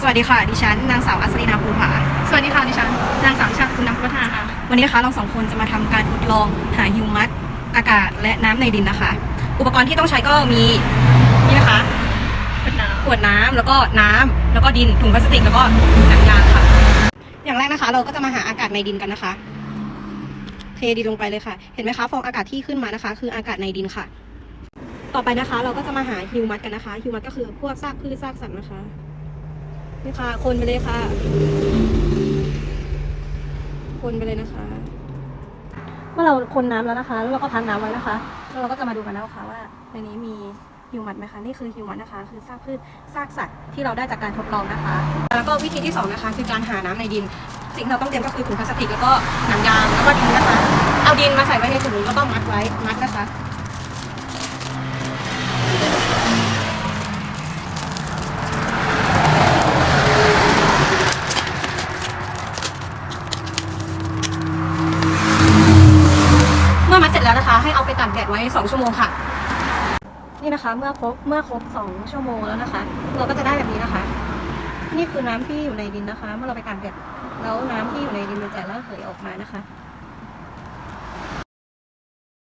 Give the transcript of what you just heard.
สวัสดีค่ะ ดิฉันนางสาวอัศรินาภูผา สวัสดีค่ะดิฉันนางสาวชาคุณนำพัฒนาค่ะ วันนี้นะคะเราสองคนจะมาทำการทดลองหาฮิวมัสอากาศและน้ำในดินนะคะ อุปกรณ์ที่ต้องใช้ก็มีนี่นะคะเป็นน้ขวดน้ำแล้วก็น้ำแล้วก็ดินถุงพลาสติกแล้วก็หนังยางค่ะ อย่างแรกนะคะ เราก็จะมาหาอากาศในดินกันนะคะเทดินลงไปเลยค่ะ เห็นไหมคะฟองอากาศที่ขึ้นมานะคะ คืออากาศในดินค่ะ ต่อไปนะคะ เราก็จะมาหาฮิวมัสกันนะคะฮิวมัสก็คือพวกซากพืชซากสัตว์นะคะ นี่ค่ะ คนไปเลยค่ะ คนไปเลยนะคะเมื่อเราคนน้ำแล้วนะคะ แล้วเราก็พักน้ำไว้นะคะ แล้วเราก็จะมาดูกันแล้วค่ะว่าในนี้มีฮิวมัสไหมคะ นี่คือฮิวมัสนะคะ คือซากพืชซากสัตว์ที่เราได้จากการทดลองนะคะ แล้วก็วิธีที่สองนะคะ คือการหาน้ำในดิน สิ่งที่เราต้องเตรียมก็คือถุงพลาสติกแล้วก็หนังยางแล้วก็ดินนะคะ เอาดินมาใส่ไว้ในถุงแล้วก็มัดไว้ มัดนะคะ แล้วนะคะ ให้เอาไปตากแดดไว้ 2 ชั่วโมงค่ะ นี่นะคะ เมื่อครบเมื่อครบ 2 ชั่วโมงแล้วนะคะ เราก็จะได้แบบนี้นะคะ นี่คือน้ำที่อยู่ในดินนะคะ เมื่อเราไปตากแดดแล้วน้ำที่อยู่ในดินมันจะระเหยออกมานะคะ